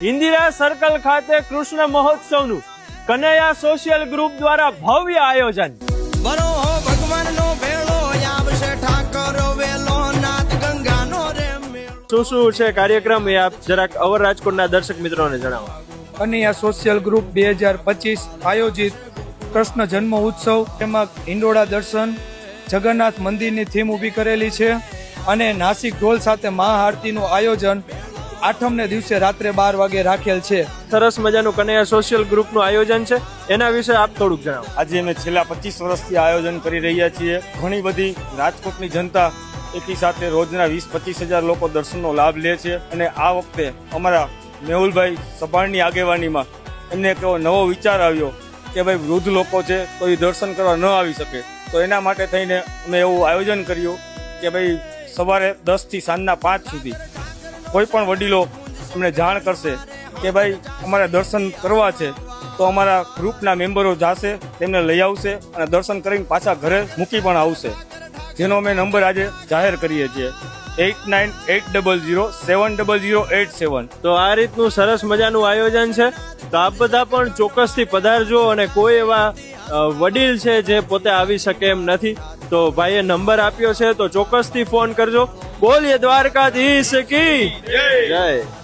Indira circle ખાતે કૃષ્ણ મહોત્સવનું Kanaiya social group દ્વારા ભવ્ય આયોજન. ભગવાનનો ભેળો આવશે ઠાકર વેલો નાથ ગંગાનો રે શું શું છે કાર્યક્રમ એ આપ જરાક અવર રાજકોટના દર્શક મિત્રોને જણાવો. કનૈયા સોશિયલ ગ્રુપ બે હજાર પચીસ આયોજિત કૃષ્ણ જન્મ ઉત્સવ તેમજ હિંડોળા દર્શન જગન્નાથ મંદિરની થીમ ઊભી કરેલી છે અને નાસિક ઢોલ સાથે મહાઆરતીનું આયોજન આઠમને દિવસે રાત્રે બાર વાગે રાખેલ છે. સરસ મજાનું કનૈયા સોશિયલ ગ્રુપનું આયોજન છે. એના વિશે આપ થોડુંક જણાવો. આજે અમે છેલ્લા પચીસ વર્ષથી આયોજન કરી રહ્યા છીએ. ઘણી બધી રાજકોટની જનતા એકી સાથે રોજના વીસ પચીસ હજાર લોકો દર્શનનો લાભ લે છે. અને આ વખતે અમારા મેહુલભાઈ સભાણની આગેવાનીમાં એમને એક એવો નવો વિચાર આવ્યો કે ભાઈ વૃદ્ધ લોકો છે તો એ દર્શન કરવા ન આવી શકે. તો એના માટે થઈને અમે એવું આયોજન કર્યું કે ભાઈ સવારે દસથી સાંજના પાંચ સુધી કોઈ પણ વડીલો અમને જાણ કરશે કે ભાઈ, અમારે દર્શન કરવા છે, તો અમારા ગ્રુપના મેમ્બરો જાશે, તેમને લઈ આવશે અને દર્શન કરીને પાછા ઘરે મૂકી પણ આવશે. જેનો અમે નંબર આજે જાહેર કરીએ છીએ. Eight nine eight double zero seven double zero eight seven. તો આ રીતનું સરસ મજાનું આયોજન છે. તો આપ બધા પણ ચોક્કસથી પધારજો અને કોઈ એવા વડીલ છે જે પોતે આવી શકે એમ નથી. તો ભાઈએ નંબર આપ્યો છે તો ચોક્કસથી ફોન કરજો. બોલીએ દ્વારકાધીશ કી. જય.